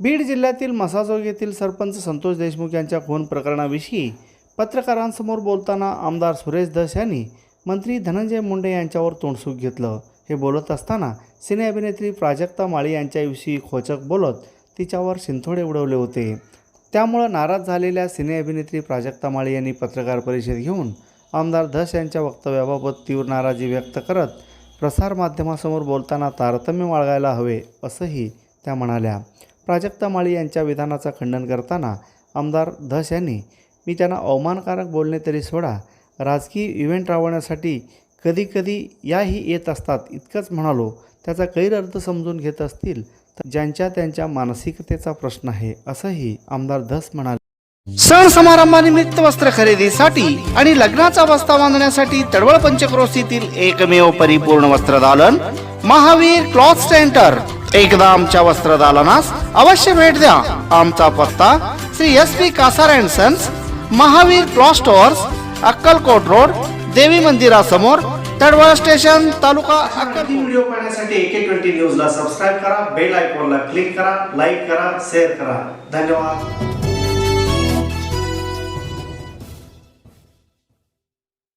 बीड जिल्ह्यातील मसाजोग येथील सरपंच संतोष देशमुख यांच्या खून प्रकरणाविषयी पत्रकारांसमोर बोलताना आमदार सुरेश धस यांनी मंत्री धनंजय मुंडे यांच्यावर तोंडसूक घेतलं. हे बोलत असताना सिने अभिनेत्री प्राजक्ता माळी यांच्याविषयी खोचक बोलत तिच्यावर शिंथोडे उडवले होते. त्यामुळं नाराज झालेल्या सिने अभिनेत्री प्राजक्ता माळी यांनी पत्रकार परिषद घेऊन आमदार धस यांच्या वक्तव्याबाबत तीव्र नाराजी व्यक्त करत प्रसारमाध्यमासमोर बोलताना तारतम्य बाळगायला हवे असंही त्या म्हणाल्या. प्राजक्ता माळी यांच्या विधानाचं खंडन करताना आमदार धस यांनी मी त्यांना अवमानकारक बोलणे तरी सोडा. राजकीय इव्हेंट राबवण्यासाठी कधीकधी याही येत असतात इतकंच म्हणालो. त्याचा गैरअर्थ समजून घेत असतील तर ज्यांच्या त्यांच्या मानसिकतेचा प्रश्न आहे असंही आमदार धस म्हणाले. सण समारंभानिमित्त वस्त्र खरेदीसाठी आणि लग्नाचा बस्ता बांधण्यासाठी तडवळ पंचक्रोशीतील एकमेव परिपूर्ण वस्त्रदालन महावीर क्लॉथ सेंटर एकदा आमच्या वस्त्रदालनास अवश्य भेट द्या. आमचा पत्ता Shri S P Kasar and sons Mahavir cloth stores Akkalkot road देवी मंदिरासमोर तडवळ स्टेशन तालुका अक्कल व्हिडिओ पाहण्यासाठी एके ट्वेंटी न्यूजला सबस्क्राईब करा बेल आयकॉनला क्लिक करा लाईक करा शेअर करा. धन्यवाद.